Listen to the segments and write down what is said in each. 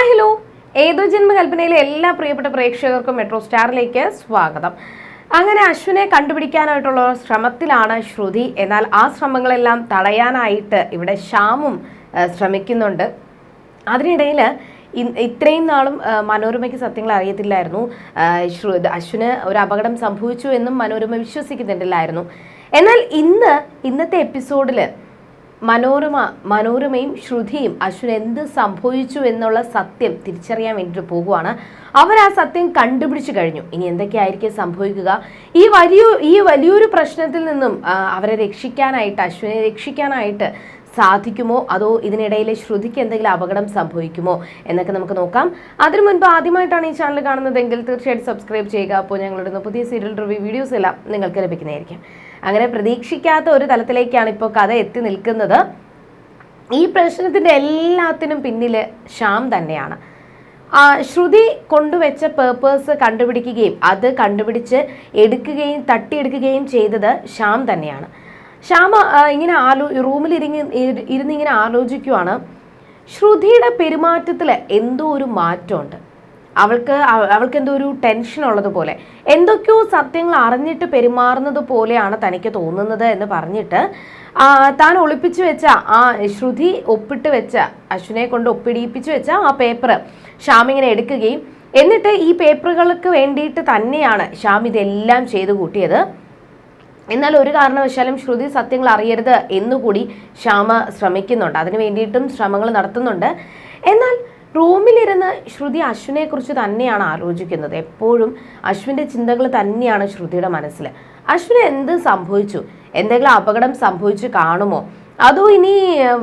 Hi hello. ഏതോ ജന്മകൽപ്പനയിലെ എല്ലാ പ്രിയപ്പെട്ട പ്രേക്ഷകർക്കും മെട്രോ സ്റ്റാറിലേക്ക് സ്വാഗതം. അങ്ങനെ അശ്വിനെ കണ്ടുപിടിക്കാനായിട്ടുള്ള ശ്രമത്തിലാണ് ശ്രുതി. എന്നാൽ ആ ശ്രമങ്ങളെല്ലാം തടയാനായിട്ട് ഇവിടെ ശ്യാമും ശ്രമിക്കുന്നുണ്ട്. അതിനിടയിൽ ഇത്രയും നാളും മനോരമയ്ക്ക് സത്യങ്ങൾ അറിയത്തില്ലായിരുന്നു. അശ്വിന് ഒരു അപകടം സംഭവിച്ചു എന്നും മനോരമ വിശ്വസിക്കുന്നുണ്ടില്ലായിരുന്നു. എന്നാൽ ഇന്ന് ഇന്നത്തെ എപ്പിസോഡിൽ മനോരമ മനോരമയും ശ്രുതിയും അശ്വിന് എന്ത് സംഭവിച്ചു എന്നുള്ള സത്യം തിരിച്ചറിയാൻ വേണ്ടിയിട്ട് പോകുവാണ്. അവർ ആ സത്യം കണ്ടുപിടിച്ചു കഴിഞ്ഞു. ഇനി എന്തൊക്കെയായിരിക്കും സംഭവിക്കുക? ഈ വലിയ ഈ വലിയൊരു പ്രശ്നത്തിൽ നിന്നും അവരെ രക്ഷിക്കാനായിട്ട് അശ്വിനെ രക്ഷിക്കാനായിട്ട് സാധിക്കുമോ? അതോ ഇതിനിടയിലെ ശ്രുതിക്ക് എന്തെങ്കിലും അപകടം സംഭവിക്കുമോ? എന്നൊക്കെ നമുക്ക് നോക്കാം. അതിനു മുൻപ് ആദ്യമായിട്ടാണ് ഈ ചാനൽ കാണുന്നതെങ്കിൽ തീർച്ചയായിട്ടും സബ്സ്ക്രൈബ് ചെയ്യുക. അപ്പോൾ ഞങ്ങളുടെ പുതിയ സീരിയൽ റിവ്യൂ വീഡിയോസ് എല്ലാം നിങ്ങൾക്ക് ലഭിക്കുന്നതായിരിക്കും. അങ്ങനെ പ്രതീക്ഷിക്കാത്ത ഒരു തലത്തിലേക്കാണ് ഇപ്പോൾ കഥ എത്തി നിൽക്കുന്നത്. ഈ പ്രശ്നത്തിന്റെ എല്ലാത്തിനും പിന്നിൽ ശ്യാം തന്നെയാണ്. ശ്രുതി കൊണ്ടുവച്ച പേപ്പേഴ്സ് കണ്ടുപിടിക്കുകയും അത് കണ്ടുപിടിച്ച് എടുക്കുകയും തട്ടിയെടുക്കുകയും ചെയ്തത് ശ്യാം തന്നെയാണ്. ശ്യാമ ഇങ്ങനെ ആലോ റൂമിലിരിങ്ങി ഇരുന്നിങ്ങനെ ആലോചിക്കുവാണ്. ശ്രുതിയുടെ പെരുമാറ്റത്തിൽ എന്തോ ഒരു മാറ്റമുണ്ട്. അവൾക്ക് അവൾക്ക് എന്തോ ഒരു ടെൻഷൻ ഉള്ളതുപോലെ. എന്തൊക്കെയോ സത്യങ്ങൾ അറിഞ്ഞിട്ട് പെരുമാറുന്നത് പോലെയാണ് തനിക്ക് തോന്നുന്നത് എന്ന് പറഞ്ഞിട്ട് താൻ ഒളിപ്പിച്ചു വെച്ച ആ ശ്രുതി ഒപ്പിട്ട് വെച്ച അശ്വിനെ കൊണ്ട് ഒപ്പിടിയിപ്പിച്ചു വെച്ച ആ പേപ്പർ ഷ്യാം ഇങ്ങനെ എടുക്കുകയും എന്നിട്ട് ഈ പേപ്പറുകൾക്ക് വേണ്ടിയിട്ട് തന്നെയാണ് ഷ്യാം ഇതെല്ലാം ചെയ്തു കൂട്ടിയത്. എന്നാൽ ഒരു കാരണവശാലും ശ്രുതി സത്യങ്ങൾ അറിയരുത് എന്നുകൂടി ശ്യാമ ശ്രമിക്കുന്നുണ്ട്. അതിനു വേണ്ടിയിട്ടും ശ്രമങ്ങൾ നടത്തുന്നുണ്ട്. എന്നാൽ റൂമിലിരുന്ന് ശ്രുതി അശ്വിനെ കുറിച്ച് തന്നെയാണ് ആലോചിക്കുന്നത്. എപ്പോഴും അശ്വിന്റെ ചിന്തകൾ തന്നെയാണ് ശ്രുതിയുടെ മനസ്സിൽ. അശ്വിന് എന്ത് സംഭവിച്ചു? എന്തെങ്കിലും അപകടം സംഭവിച്ചു കാണുമോ? അതോ ഇനി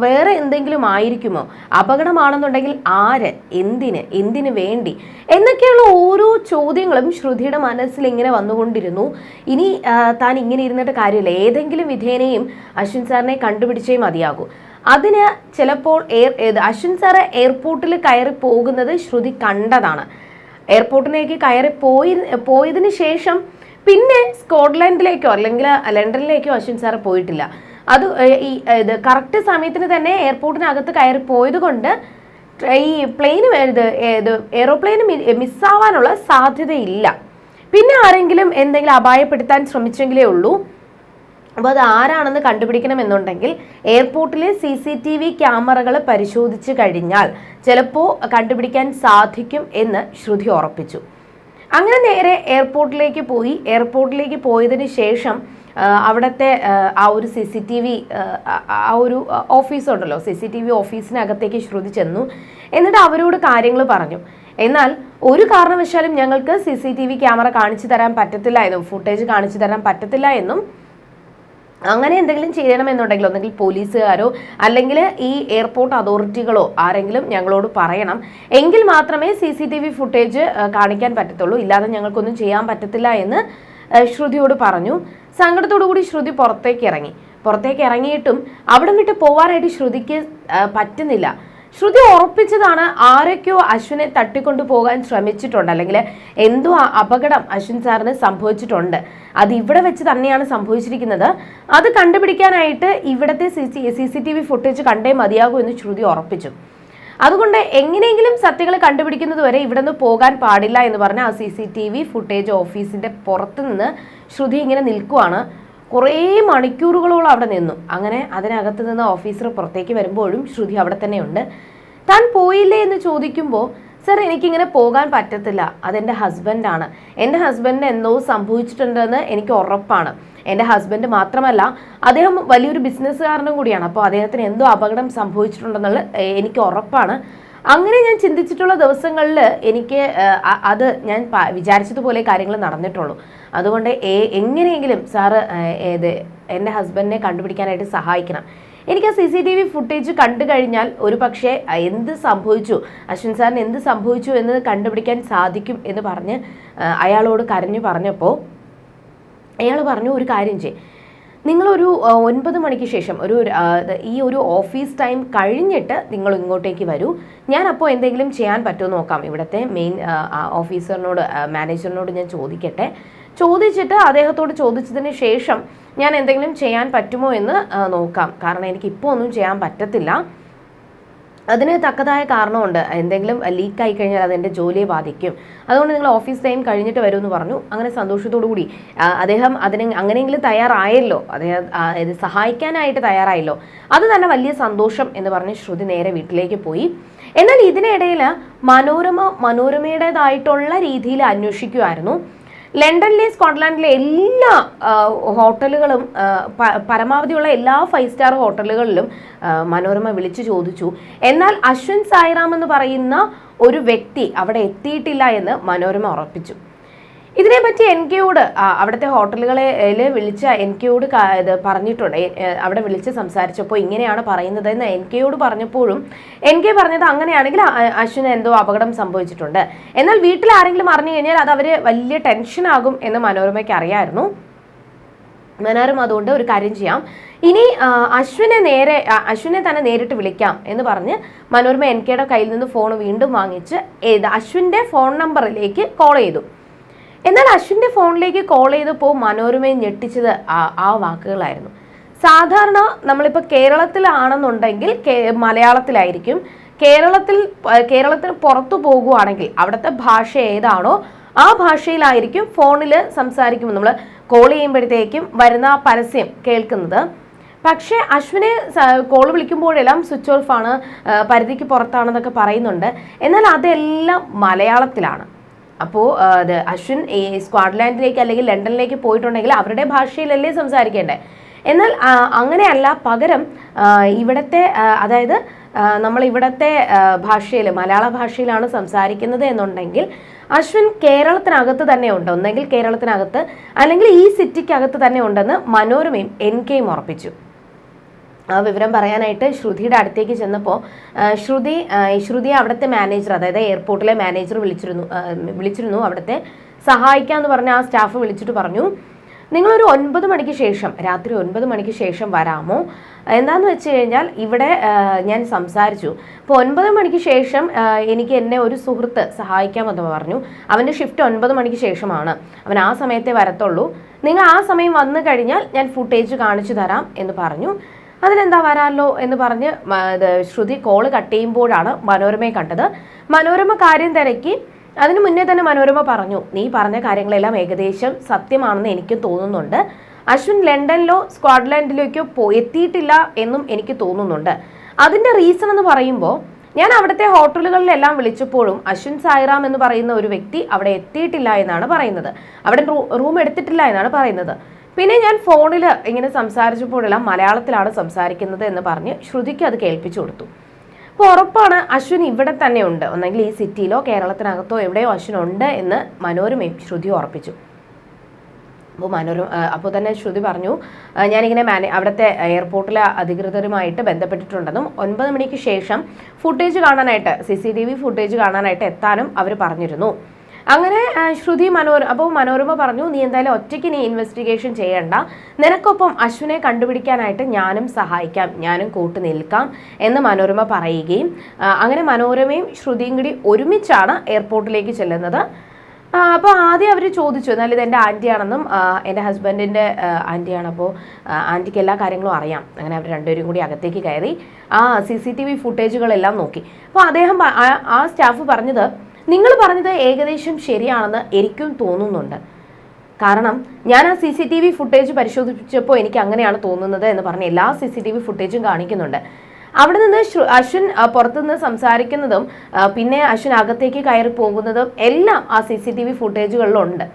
വേറെ എന്തെങ്കിലും ആയിരിക്കുമോ? അപകടമാണെന്നുണ്ടെങ്കിൽ ആര്? എന്തിന്? എന്തിനു വേണ്ടി? എന്നൊക്കെയുള്ള ഓരോ ചോദ്യങ്ങളും ശ്രുതിയുടെ മനസ്സിൽ ഇങ്ങനെ വന്നുകൊണ്ടിരുന്നു. ഇനി താൻ ഇങ്ങനെ ഇരുന്നിട്ട് കാര്യമില്ല. ഏതെങ്കിലും വിധേനയും അശ്വിൻ സാറിനെ കണ്ടുപിടിച്ചേ മതിയാകൂ. അതിന് ചിലപ്പോൾ എയർ അശ്വിൻ സാറ് എയർപോർട്ടിൽ കയറി പോകുന്നത് ശ്രുതി കണ്ടതാണ്. എയർപോർട്ടിലേക്ക് കയറി പോയി പോയതിന് ശേഷം പിന്നെ സ്കോട്ട്ലൻഡിലേക്കോ അല്ലെങ്കിൽ ലണ്ടനിലേക്കോ അശ്വിൻ സാറ് പോയിട്ടില്ല. അത് ഈ ഇത് കറക്റ്റ് സമയത്തിന് തന്നെ എയർപോർട്ടിനകത്ത് കയറി പോയത് കൊണ്ട് ഈ പ്ലെയിന് ഇത് ഏത് എയ്റോപ്ലെയിന് മിസ്സാവാനുള്ള സാധ്യതയില്ല. പിന്നെ ആരെങ്കിലും എന്തെങ്കിലും അപായപ്പെടുത്താൻ ശ്രമിച്ചെങ്കിലേ ഉള്ളൂ. അപ്പോൾ അത് ആരാണെന്ന് കണ്ടുപിടിക്കണമെന്നുണ്ടെങ്കിൽ എയർപോർട്ടിലെ സി സി ടി വി ക്യാമറകൾ പരിശോധിച്ച് കഴിഞ്ഞാൽ ചിലപ്പോൾ കണ്ടുപിടിക്കാൻ സാധിക്കും എന്ന് ശ്രുതി ഉറപ്പിച്ചു. അങ്ങനെ നേരെ എയർപോർട്ടിലേക്ക് പോയി. എയർപോർട്ടിലേക്ക് പോയതിന് ശേഷം അവിടുത്തെ ആ ഒരു സി സി ടി വി ആ ഒരു ഓഫീസുണ്ടല്ലോ സി സി ടി വി ഓഫീസിനകത്തേക്ക് ശ്രുതി ചെന്നു. എന്നിട്ട് അവരോട് കാര്യങ്ങൾ പറഞ്ഞു. എന്നാൽ ഒരു കാരണവശാലും ഞങ്ങൾക്ക് C C T V camera കാണിച്ചു തരാൻ പറ്റത്തില്ല എന്നും ഫുട്ടേജ് കാണിച്ചു തരാൻ പറ്റത്തില്ല എന്നും അങ്ങനെ എന്തെങ്കിലും ചെയ്യണമെന്നുണ്ടെങ്കിൽ ഒന്നെങ്കിൽ പോലീസുകാരോ അല്ലെങ്കിൽ ഈ എയർപോർട്ട് അതോറിറ്റികളോ ആരെങ്കിലും ഞങ്ങളോട് പറയണം. എങ്കിൽ മാത്രമേ C C T V footage കാണിക്കാൻ പറ്റത്തുള്ളൂ. ഇല്ലാതെ ഞങ്ങൾക്കൊന്നും ചെയ്യാൻ പറ്റത്തില്ല എന്ന് ശ്രുതിയോട് പറഞ്ഞു. സങ്കടത്തോടു കൂടി ശ്രുതി പുറത്തേക്ക് ഇറങ്ങി. പുറത്തേക്ക് ഇറങ്ങിയിട്ടും അവിടെ വിട്ട് പോവാനായിട്ട് ശ്രുതിക്ക് പറ്റുന്നില്ല. ശ്രുതി ഉറപ്പിച്ചതാണ് ആരൊക്കെയോ അശ്വിനെ തട്ടിക്കൊണ്ടു പോകാൻ ശ്രമിച്ചിട്ടുണ്ട്. അല്ലെങ്കിൽ എന്തോ അപകടം അശ്വിൻ സാറിന് സംഭവിച്ചിട്ടുണ്ട്. അത് ഇവിടെ വെച്ച് തന്നെയാണ് സംഭവിച്ചിരിക്കുന്നത്. അത് കണ്ടുപിടിക്കാനായിട്ട് ഇവിടുത്തെ C C C T V footage കണ്ടേ മതിയാകൂ എന്ന് ശ്രുതി ഉറപ്പിച്ചു. അതുകൊണ്ട് എങ്ങനെയെങ്കിലും സത്യങ്ങൾ കണ്ടുപിടിക്കുന്നത് വരെ ഇവിടെ നിന്ന് പോകാൻ പാടില്ല എന്ന് പറഞ്ഞ ആ C C T V footage ഓഫീസിന്റെ പുറത്ത് നിന്ന് ശ്രുതി ഇങ്ങനെ നിൽക്കുവാണ്. കുറേ മണിക്കൂറുകളോളം അവിടെ നിന്നു. അങ്ങനെ അതിനകത്ത് നിന്ന് ഓഫീസർ പുറത്തേക്ക് വരുമ്പോഴും ശ്രുതി അവിടെ തന്നെയുണ്ട് താൻ പോയില്ലേ എന്ന് ചോദിക്കുമ്പോൾ സർ എനിക്കിങ്ങനെ പോകാൻ പറ്റത്തില്ല. അതെന്റെ ഹസ്ബൻഡാണ്. എന്റെ ഹസ്ബൻഡിന് എന്തോ സംഭവിച്ചിട്ടുണ്ടെന്ന് എനിക്ക് ഉറപ്പാണ്. എന്റെ ഹസ്ബൻഡ് മാത്രമല്ല അദ്ദേഹം വലിയൊരു ബിസിനസ്സുകാരനും കൂടിയാണ്. അപ്പോൾ അദ്ദേഹത്തിന് എന്തോ അപകടം സംഭവിച്ചിട്ടുണ്ടെന്നുള്ള എനിക്ക് ഉറപ്പാണ്. അങ്ങനെ ഞാൻ ചിന്തിച്ചിട്ടുള്ള ദിവസങ്ങളിൽ എനിക്ക് അത് ഞാൻ വിചാരിച്ചതുപോലെ കാര്യങ്ങൾ നടന്നിട്ടുള്ളൂ. അതുകൊണ്ട് എങ്ങനെയെങ്കിലും സാറ് ഏത് എന്റെ ഹസ്ബൻഡിനെ കണ്ടുപിടിക്കാനായിട്ട് സഹായിക്കണം. എനിക്ക് ആ C C T V footage കണ്ടു കഴിഞ്ഞാൽ ഒരു പക്ഷേ എന്ത് സംഭവിച്ചു? അശ്വിൻ സാറിന് എന്ത് സംഭവിച്ചു എന്ന് കണ്ടുപിടിക്കാൻ സാധിക്കും എന്ന് പറഞ്ഞ് അയാളോട് കരഞ്ഞു പറഞ്ഞപ്പോൾ അയാൾ പറഞ്ഞു ഒരു കാര്യം ചെയ്യും. നിങ്ങളൊരു ഒൻപത് മണിക്ക് ശേഷം ഒരു ഈ ഒരു ഓഫീസ് ടൈം കഴിഞ്ഞിട്ട് നിങ്ങൾ ഇങ്ങോട്ടേക്ക് വരൂ. ഞാൻ അപ്പോൾ എന്തെങ്കിലും ചെയ്യാൻ പറ്റുമോ നോക്കാം. ഇവിടുത്തെ മെയിൻ ഓഫീസറിനോട് മാനേജറിനോട് ഞാൻ ചോദിക്കട്ടെ. ചോദിച്ചിട്ട് അദ്ദേഹത്തോട് ചോദിച്ചതിന് ശേഷം ഞാൻ എന്തെങ്കിലും ചെയ്യാൻ പറ്റുമോ എന്ന് നോക്കാം. കാരണം എനിക്ക് ഇപ്പോൾ ഒന്നും ചെയ്യാൻ പറ്റത്തില്ല. അതിന് തക്കതായ കാരണമുണ്ട്. എന്തെങ്കിലും ലീക്ക് ആയി കഴിഞ്ഞാൽ അത് എന്റെ ജോലിയെ ബാധിക്കും. അതുകൊണ്ട് നിങ്ങൾ ഓഫീസ് ടൈം കഴിഞ്ഞിട്ട് വരുമെന്ന് പറഞ്ഞു. അങ്ങനെ സന്തോഷത്തോടു കൂടി. അദ്ദേഹം അതിന് അങ്ങനെയെങ്കിലും തയ്യാറായല്ലോ. അദ്ദേഹം ഇത് സഹായിക്കാനായിട്ട് തയ്യാറായല്ലോ. അത് തന്നെ വലിയ സന്തോഷം എന്ന് പറഞ്ഞ് ശ്രുതി നേരെ വീട്ടിലേക്ക് പോയി. എന്നാൽ ഇതിനിടയിൽ മനോരമ മനോരമയുടേതായിട്ടുള്ള രീതിയിൽ അന്വേഷിക്കുമായിരുന്നു ലണ്ടനിലെ സ്കോട്ട്ലാൻഡിലെ എല്ലാ ഹോട്ടലുകളും പരമാവധിയുള്ള എല്ലാ ഫൈവ് സ്റ്റാർ ഹോട്ടലുകളിലും മനോരമ വിളിച്ചു ചോദിച്ചു. എന്നാൽ അശ്വിൻ സായിറാം എന്ന് പറയുന്ന ഒരു വ്യക്തി അവിടെ എത്തിയിട്ടില്ല എന്ന് മനോരമ ഉറപ്പിച്ചു. ഇതിനെപ്പറ്റി എൻ കെയോട് അവിടുത്തെ ഹോട്ടലുകളെ വിളിച്ച എൻ കെയോട് പറഞ്ഞിട്ടുണ്ട്. അവിടെ വിളിച്ച് സംസാരിച്ചപ്പോൾ ഇങ്ങനെയാണ് പറയുന്നത് എന്ന് എൻ കെയോട് പറഞ്ഞപ്പോഴും എൻ കെ പറഞ്ഞത് അങ്ങനെയാണെങ്കിൽ അശ്വിന് എന്തോ അപകടം സംഭവിച്ചിട്ടുണ്ട്. എന്നാൽ വീട്ടിൽ ആരെങ്കിലും അറിഞ്ഞു കഴിഞ്ഞാൽ അത് അവർ വലിയ ടെൻഷനാകും എന്ന് മനോരമയ്ക്ക് അറിയായിരുന്നു. മനോരമ അതുകൊണ്ട് ഒരു കാര്യം ചെയ്യാം. ഇനി അശ്വിനെ നേരെ അശ്വിനെ തന്നെ നേരിട്ട് വിളിക്കാം എന്ന് പറഞ്ഞ് മനോരമ എൻ കെയുടെ കയ്യിൽ നിന്ന് ഫോൺ വീണ്ടും വാങ്ങിച്ച് അശ്വിന്റെ ഫോൺ നമ്പറിലേക്ക് കോൾ ചെയ്തു. എന്നാൽ അശ്വിന്റെ ഫോണിലേക്ക് കോൾ ചെയ്തപ്പോൾ മനോരമയെ ഞെട്ടിച്ചത് ആ വാക്കുകളായിരുന്നു. സാധാരണ നമ്മളിപ്പോൾ കേരളത്തിലാണെന്നുണ്ടെങ്കിൽ മലയാളത്തിലായിരിക്കും. കേരളത്തിൽ കേരളത്തിന് പുറത്തു പോകുവാണെങ്കിൽ അവിടുത്തെ ഭാഷ ഏതാണോ ആ ഭാഷയിലായിരിക്കും ഫോണിൽ സംസാരിക്കുമ്പോൾ നമ്മൾ കോൾ ചെയ്യുമ്പോഴത്തേക്കും വരുന്ന പരസ്യം കേൾക്കുന്നത്. പക്ഷേ അശ്വിനെ കോൾ വിളിക്കുമ്പോഴെല്ലാം സ്വിച്ച് ഓഫ് ആണ് പരിധിക്ക് പുറത്താണെന്നൊക്കെ പറയുന്നുണ്ട്. എന്നാൽ അതെല്ലാം മലയാളത്തിലാണ്. അപ്പോൾ അശ്വിൻ ഈ സ്കോട്ട്ലാൻഡിലേക്ക് അല്ലെങ്കിൽ ലണ്ടനിലേക്ക് പോയിട്ടുണ്ടെങ്കിൽ അവരുടെ ഭാഷയിലല്ലേ സംസാരിക്കേണ്ടേ? എന്നാൽ അങ്ങനെയല്ല പകരം ഇവിടത്തെ അതായത് നമ്മൾ ഇവിടുത്തെ ഭാഷയിൽ മലയാള ഭാഷയിലാണ് സംസാരിക്കുന്നത് എന്നുണ്ടെങ്കിൽ അശ്വിൻ കേരളത്തിനകത്ത് തന്നെ ഉണ്ട്. ഒന്നെങ്കിൽ കേരളത്തിനകത്ത് അല്ലെങ്കിൽ ഈ സിറ്റിക്കകത്ത് തന്നെ ഉണ്ടെന്ന് മനോരമയും എൻ കെയും ഉറപ്പിച്ചു. വിവരം പറയാനായിട്ട് ശ്രുതിയുടെ അടുത്തേക്ക് ചെന്നപ്പോൾ ശ്രുതി ശ്രുതി അവിടുത്തെ മാനേജർ അതായത് എയർപോർട്ടിലെ മാനേജർ വിളിച്ചിരുന്നു വിളിച്ചിരുന്നു അവിടുത്തെ സഹായിക്കാന്ന് പറഞ്ഞ ആ സ്റ്റാഫ് വിളിച്ചിട്ട് പറഞ്ഞു നിങ്ങളൊരു ഒൻപത് മണിക്ക് ശേഷം രാത്രി ഒൻപത് മണിക്ക് ശേഷം വരാമോ? എന്താന്ന് വെച്ച് കഴിഞ്ഞാൽ ഇവിടെ ഞാൻ സംസാരിച്ചു. അപ്പോൾ ഒൻപത് മണിക്ക് ശേഷം എനിക്ക് എന്നെ ഒരു സുഹൃത്ത് സഹായിക്കാമെന്ന് പറഞ്ഞു. അവന്റെ ഷിഫ്റ്റ് ഒൻപത് മണിക്ക് ശേഷമാണ്. അവൻ ആ സമയത്തെ വരത്തുള്ളൂ. നിങ്ങൾ ആ സമയം വന്നു കഴിഞ്ഞാൽ ഞാൻ ഫുട്ടേജ് കാണിച്ചു തരാം എന്ന് പറഞ്ഞു. അതിനെന്താ വരാല്ലോ എന്ന് പറഞ്ഞ് ശ്രുതി കോൾ കട്ട് ചെയ്യുമ്പോഴാണ് മനോരമയെ കണ്ടത്. മനോരമ കാര്യം തിരക്കി. അതിനു മുന്നേ തന്നെ മനോരമ പറഞ്ഞു നീ പറഞ്ഞ കാര്യങ്ങളെല്ലാം ഏകദേശം സത്യമാണെന്ന് എനിക്ക് തോന്നുന്നുണ്ട്. അശ്വിൻ ലണ്ടനിലോ സ്കോട്ട്ലാൻഡിലേക്കോ പോ എത്തിയിട്ടില്ല എന്നും എനിക്ക് തോന്നുന്നുണ്ട്. അതിന്റെ റീസൺ എന്ന് പറയുമ്പോൾ ഞാൻ അവിടുത്തെ ഹോട്ടലുകളിലെല്ലാം വിളിച്ചപ്പോഴും അശ്വിൻ സായിറാം എന്ന് പറയുന്ന ഒരു വ്യക്തി അവിടെ എത്തിയിട്ടില്ല എന്നാണ് പറയുന്നത്. അവിടെ റൂം എടുത്തിട്ടില്ല എന്നാണ് പറയുന്നത്. പിന്നെ ഞാൻ ഫോണിൽ ഇങ്ങനെ സംസാരിച്ചപ്പോഴെല്ലാം മലയാളത്തിലാണ് സംസാരിക്കുന്നത് എന്ന് പറഞ്ഞ് ശ്രുതിക്ക് അത് കേൾപ്പിച്ചു കൊടുത്തു. അപ്പോൾ ഉറപ്പാണ് അശ്വിൻ ഇവിടെ തന്നെ ഉണ്ട്. ഒന്നെങ്കിൽ ഈ സിറ്റിയിലോ കേരളത്തിനകത്തോ എവിടെയോ അശ്വിൻ ഉണ്ട് എന്ന് മനോരമയും ശ്രുതി ഉറപ്പിച്ചു. അപ്പോൾ മനോരമ അപ്പോൾ തന്നെ ശ്രുതി പറഞ്ഞു ഞാനിങ്ങനെ മാനേ അവിടുത്തെ എയർപോർട്ടിലെ അധികൃതരുമായിട്ട് ബന്ധപ്പെട്ടിട്ടുണ്ടെന്നും ഒൻപത് മണിക്ക് ശേഷം ഫുട്ടേജ് കാണാനായിട്ട് C C T V footage കാണാനായിട്ട് എത്താനും അവർ പറഞ്ഞിരുന്നു. അങ്ങനെ ശ്രുതി മനോര അപ്പോൾ മനോരമ പറഞ്ഞു നീ എന്തായാലും ഒറ്റയ്ക്ക് നീ ഇൻവെസ്റ്റിഗേഷൻ ചെയ്യണ്ട. നിനക്കൊപ്പം അശ്വിനെ കണ്ടുപിടിക്കാനായിട്ട് ഞാനും സഹായിക്കാം. ഞാനും കൂട്ടു നിൽക്കാം. എന്ന് മനോരമ പറയുകയും അങ്ങനെ മനോരമയും ശ്രുതിയും കൂടി ഒരുമിച്ചാണ് എയർപോർട്ടിലേക്ക് ചെല്ലുന്നത്. അപ്പോൾ ആദ്യം അവർ ചോദിച്ചു എന്നാൽ ഇത് എന്റെ ആന്റിയാണെന്നും എന്റെ ഹസ്ബൻഡിന്റെ ആന്റിയാണ്. അപ്പോൾ ആന്റിക്ക് എല്ലാ കാര്യങ്ങളും അറിയാം. അങ്ങനെ അവർ രണ്ടുപേരും കൂടി അകത്തേക്ക് കയറി ആ സി സി ടി വി ഫുട്ടേജുകളെല്ലാം നോക്കി അപ്പോൾ അദ്ദേഹം ആ സ്റ്റാഫ് പറഞ്ഞത് നിങ്ങൾ പറഞ്ഞത് ഏകദേശം ശരിയാണെന്ന് എനിക്കും തോന്നുന്നുണ്ട്. കാരണം ഞാൻ ആ C C T V footage പരിശോധിച്ചപ്പോൾ എനിക്ക് അങ്ങനെയാണ് തോന്നുന്നത് എന്ന് പറഞ്ഞ് എല്ലാ സി സി ടി വി ഫുട്ടേജും കാണിക്കുന്നുണ്ട്. അവിടെ നിന്ന് അശ്വിൻ പുറത്തുനിന്ന് സംസാരിക്കുന്നതും പിന്നെ അശ്വിൻ അകത്തേക്ക് കയറി പോകുന്നതും എല്ലാം ആ സി സി ടി വി ഫുട്ടേജുകളിലുണ്ട്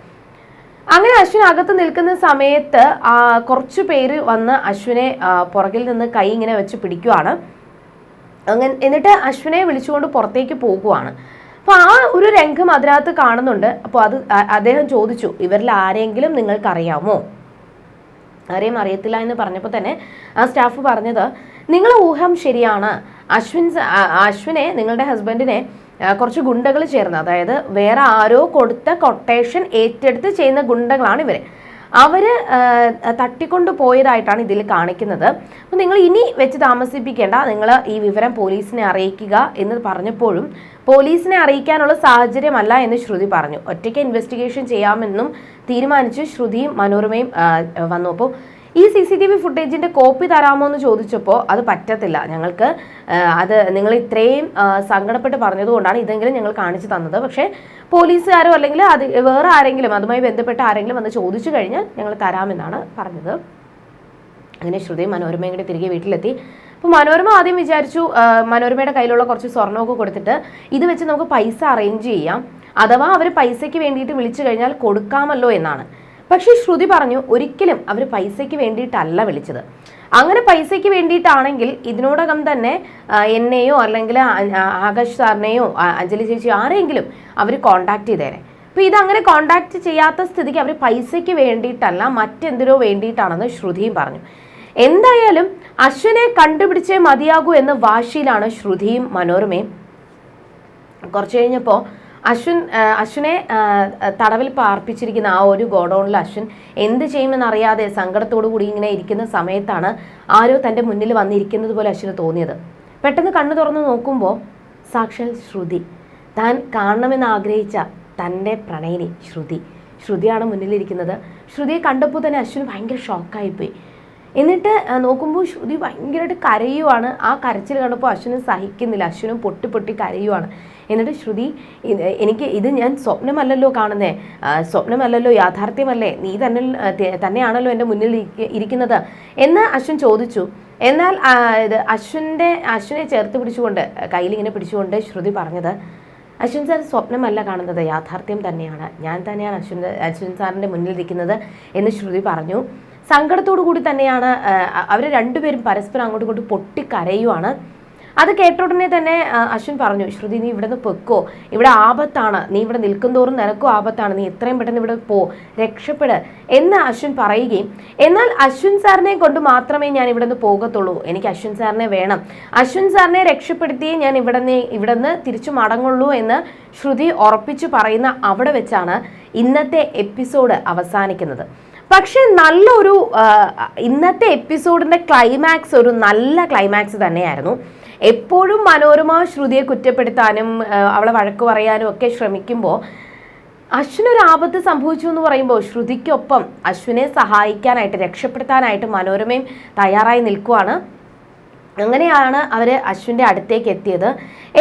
അങ്ങനെ അശ്വിൻ അകത്ത് നിൽക്കുന്ന സമയത്ത് കുറച്ചു പേര് വന്ന് അശ്വിനെ പുറകിൽ നിന്ന് കൈ ഇങ്ങനെ വെച്ച് പിടിക്കുവാണ്. അങ്ങനെ എന്നിട്ട് അശ്വിനെ വിളിച്ചുകൊണ്ട് പുറത്തേക്ക് പോകുവാണ്. അപ്പോൾ ആ ഒരു രംഗം അതിനകത്ത് കാണുന്നുണ്ട്. അപ്പോൾ അത് അദ്ദേഹം ചോദിച്ചു ഇവരിൽ ആരെങ്കിലും നിങ്ങൾക്കറിയാമോ? ആരെയും അറിയത്തില്ല എന്ന് പറഞ്ഞപ്പോൾ തന്നെ ആ സ്റ്റാഫ് പറഞ്ഞത് നിങ്ങളെ ഊഹം ശരിയാണ്. അശ്വിൻ അശ്വിനെ നിങ്ങളുടെ ഹസ്ബൻഡിനെ കുറച്ച് ഗുണ്ടകൾ ചേർന്ന് അതായത് വേറെ ആരോ കൊടുത്ത കൊട്ടേഷൻ ഏറ്റെടുത്ത് ചെയ്യുന്ന ഗുണ്ടകളാണ് ഇവർ അവർ തട്ടിക്കൊണ്ട് പോയതായിട്ടാണ് ഇതിൽ കാണിക്കുന്നത്. അപ്പോൾ നിങ്ങൾ ഇനി വെച്ച് താമസിപ്പിക്കേണ്ട നിങ്ങൾ ഈ വിവരം പോലീസിനെ അറിയിക്കുക എന്ന് പറഞ്ഞപ്പോഴും പോലീസിനെ അറിയിക്കാനുള്ള സാഹചര്യമല്ല എന്ന് ശ്രുതി പറഞ്ഞു. ഒറ്റയ്ക്ക് ഇൻവെസ്റ്റിഗേഷൻ ചെയ്യാമെന്നും തീരുമാനിച്ച് ശ്രുതിയും മനോരമയും വന്നു. അപ്പോൾ ഈ സി സി ടി വി ഫുട്ടേജിന്റെ കോപ്പി തരാമോ എന്ന് ചോദിച്ചപ്പോൾ അത് പറ്റത്തില്ല. ഞങ്ങൾക്ക് അത് നിങ്ങൾ ഇത്രയും സങ്കടപ്പെട്ട് പറഞ്ഞതുകൊണ്ടാണ് ഇതെങ്കിലും ഞങ്ങൾ കാണിച്ചു തന്നത്. പക്ഷേ പോലീസുകാരോ അല്ലെങ്കിൽ അത് വേറെ ആരെങ്കിലും അതുമായി ബന്ധപ്പെട്ട ആരെങ്കിലും വന്ന് ചോദിച്ചു കഴിഞ്ഞാൽ ഞങ്ങൾ തരാമെന്നാണ് പറഞ്ഞത്. അങ്ങനെ ശ്രുതി മനോരമയും കൂടി തിരികെ വീട്ടിലെത്തി. അപ്പോൾ മനോരമ ആദ്യം വിചാരിച്ചു മനോരമയുടെ കയ്യിലുള്ള കുറച്ച് സ്വർണമൊക്കെ കൊടുത്തിട്ട് ഇത് വെച്ച് നമുക്ക് പൈസ അറേഞ്ച് ചെയ്യാം. അഥവാ അവർ പൈസയ്ക്ക് വേണ്ടിയിട്ട് വിളിച്ചു കഴിഞ്ഞാൽ കൊടുക്കാമല്ലോ എന്നാണ്. പക്ഷേ ശ്രുതി പറഞ്ഞു ഒരിക്കലും അവർ പൈസയ്ക്ക് വേണ്ടിയിട്ടല്ല വിളിച്ചത്. അങ്ങനെ പൈസയ്ക്ക് വേണ്ടിയിട്ടാണെങ്കിൽ ഇതിനോടകം തന്നെ എന്നെയോ അല്ലെങ്കിൽ ആകാശ് സാറിനെയോ അഞ്ജലി ചേച്ചി ആരെങ്കിലും അവർ കോണ്ടാക്ട് ചെയ്തേനെ അപ്പോൾ ഇതങ്ങനെ കോണ്ടാക്ട് ചെയ്യാത്ത സ്ഥിതിക്ക് അവർ പൈസയ്ക്ക് വേണ്ടിയിട്ടല്ല മറ്റെന്തിനോ വേണ്ടിയിട്ടാണെന്ന് ശ്രുതിയും പറഞ്ഞു. എന്തായാലും അശ്വിനെ കണ്ടുപിടിച്ചേ മതിയാകൂ എന്ന വാശിയിലാണ് ശ്രുതിയും മനോരമയും. കുറച്ച് കഴിഞ്ഞപ്പോൾ അശ്വിൻ അശ്വിനെ തടവിൽ പാർപ്പിച്ചിരിക്കുന്ന ആ ഒരു ഗോഡൗണിൽ അശ്വിൻ എന്ത് ചെയ്യുമെന്നറിയാതെ സങ്കടത്തോടു കൂടി ഇങ്ങനെ ഇരിക്കുന്ന സമയത്താണ് ആരോ തന്റെ മുന്നിൽ വന്നിരിക്കുന്നത് പോലെ അശ്വിന് തോന്നിയത്. പെട്ടെന്ന് കണ്ണു തുറന്ന് നോക്കുമ്പോൾ സാക്ഷാൽ ശ്രുതി. താൻ കാണണമെന്ന് ആഗ്രഹിച്ച തന്റെ പ്രണയിനി ശ്രുതി. ശ്രുതിയാണ് മുന്നിലിരിക്കുന്നത്. ശ്രുതിയെ കണ്ടപ്പോൾ തന്നെ അശ്വിന് ഭയങ്കര ഷോക്കായിപ്പോയി. എന്നിട്ട് നോക്കുമ്പോൾ ശ്രുതി ഭയങ്കരമായിട്ട് കരയുവാണ്. ആ കരച്ചിൽ കണ്ടപ്പോൾ അശ്വിനും സഹിക്കുന്നില്ല. അശ്വിനും പൊട്ടി പൊട്ടി കരയുവാണ്. എന്നിട്ട് ശ്രുതി എനിക്ക് ഇത് ഞാൻ സ്വപ്നമല്ലല്ലോ കാണുന്നേ. സ്വപ്നമല്ലല്ലോ യാഥാർത്ഥ്യമല്ലേ. നീ തന്നെ തന്നെയാണല്ലോ എന്റെ മുന്നിൽ ഇരിക്കുന്നത്. എന്ന് അശ്വിൻ ചോദിച്ചു. എന്നാൽ ഇത് അശ്വിന്റെ അശ്വിനെ ചേർത്ത് പിടിച്ചുകൊണ്ട് കയ്യിലിങ്ങനെ പിടിച്ചുകൊണ്ട് ശ്രുതി പറഞ്ഞത് അശ്വിൻ സാർ സ്വപ്നമല്ല കാണുന്നത് യാഥാർത്ഥ്യം തന്നെയാണ്. ഞാൻ തന്നെയാണ് അശ്വിൻ അശ്വിൻ സാറിന്റെ മുന്നിൽ ഇരിക്കുന്നത് എന്ന് ശ്രുതി പറഞ്ഞു. സങ്കടത്തോടു കൂടി തന്നെയാണ് അവർ രണ്ടുപേരും പരസ്പരം അങ്ങോട്ടും ഇങ്ങോട്ടും പൊട്ടിക്കരയുവാണ്. അത് കേട്ടോടനെ തന്നെ അശ്വിൻ പറഞ്ഞു ശ്രുതി നീ ഇവിടെ നിന്ന് പൊക്കോ ഇവിടെ ആപത്താണ്. നീ ഇവിടെ നിൽക്കുന്തോറും നിനക്കും ആപത്താണ്. നീ എത്രയും പെട്ടെന്ന് ഇവിടെ പോ. രക്ഷപ്പെട്. എന്ന് അശ്വിൻ പറയുകയും എന്നാൽ അശ്വിൻ സാറിനെ കൊണ്ട് മാത്രമേ ഞാൻ ഇവിടെ നിന്ന് പോകത്തുള്ളൂ. എനിക്ക് അശ്വിൻ സാറിനെ വേണം. അശ്വിൻ സാറിനെ രക്ഷപ്പെടുത്തിയേ ഞാൻ ഇവിടെ നിന്ന് ഇവിടെ നിന്ന് തിരിച്ചു മടങ്ങുള്ളൂ എന്ന് ശ്രുതി ഉറപ്പിച്ചു പറയുന്ന അവിടെ വെച്ചാണ് ഇന്നത്തെ എപ്പിസോഡ് അവസാനിക്കുന്നത്. പക്ഷേ നല്ലൊരു ഇന്നത്തെ എപ്പിസോഡിന്റെ ക്ലൈമാക്സ് ഒരു നല്ല ക്ലൈമാക്സ് തന്നെയായിരുന്നു. എപ്പോഴും മനോരമ ശ്രുതിയെ കുറ്റപ്പെടുത്താനും അവളെ വഴക്ക് പറയാനും ഒക്കെ ശ്രമിക്കുമ്പോൾ അശ്വിനൊരു ആപത്ത് സംഭവിച്ചു എന്ന് പറയുമ്പോൾ ശ്രുതിക്കൊപ്പം അശ്വിനെ സഹായിക്കാനായിട്ട് രക്ഷപ്പെടുത്താനായിട്ട് മനോരമയും തയ്യാറായി നിൽക്കുവാണ്. അങ്ങനെയാണ് അവർ അശ്വിന്റെ അടുത്തേക്ക് എത്തിയത്.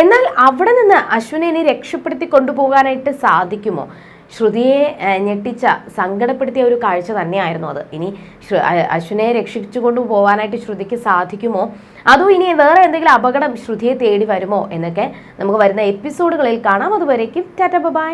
എന്നാൽ അവിടെ നിന്ന് അശ്വിനെ ഇനി രക്ഷപ്പെടുത്തി കൊണ്ടുപോകാനായിട്ട് സാധിക്കുമോ? ശ്രുതിയെ ഞെട്ടിച്ച സങ്കടപ്പെടുത്തിയ ഒരു കാഴ്ച തന്നെയായിരുന്നു അത്. ഇനി അശ്വിനെ രക്ഷിച്ചു കൊണ്ടുപോകാനായിട്ട് ശ്രുതിക്ക് സാധിക്കുമോ? അതോ ഇനി വേറെ എന്തെങ്കിലും അപകടം ശ്രുതിയെ തേടി വരുമോ എന്നൊക്കെ നമുക്ക് വരുന്ന എപ്പിസോഡുകളിൽ കാണാം. അതുവരേക്കും ടാറ്റ ബൈ.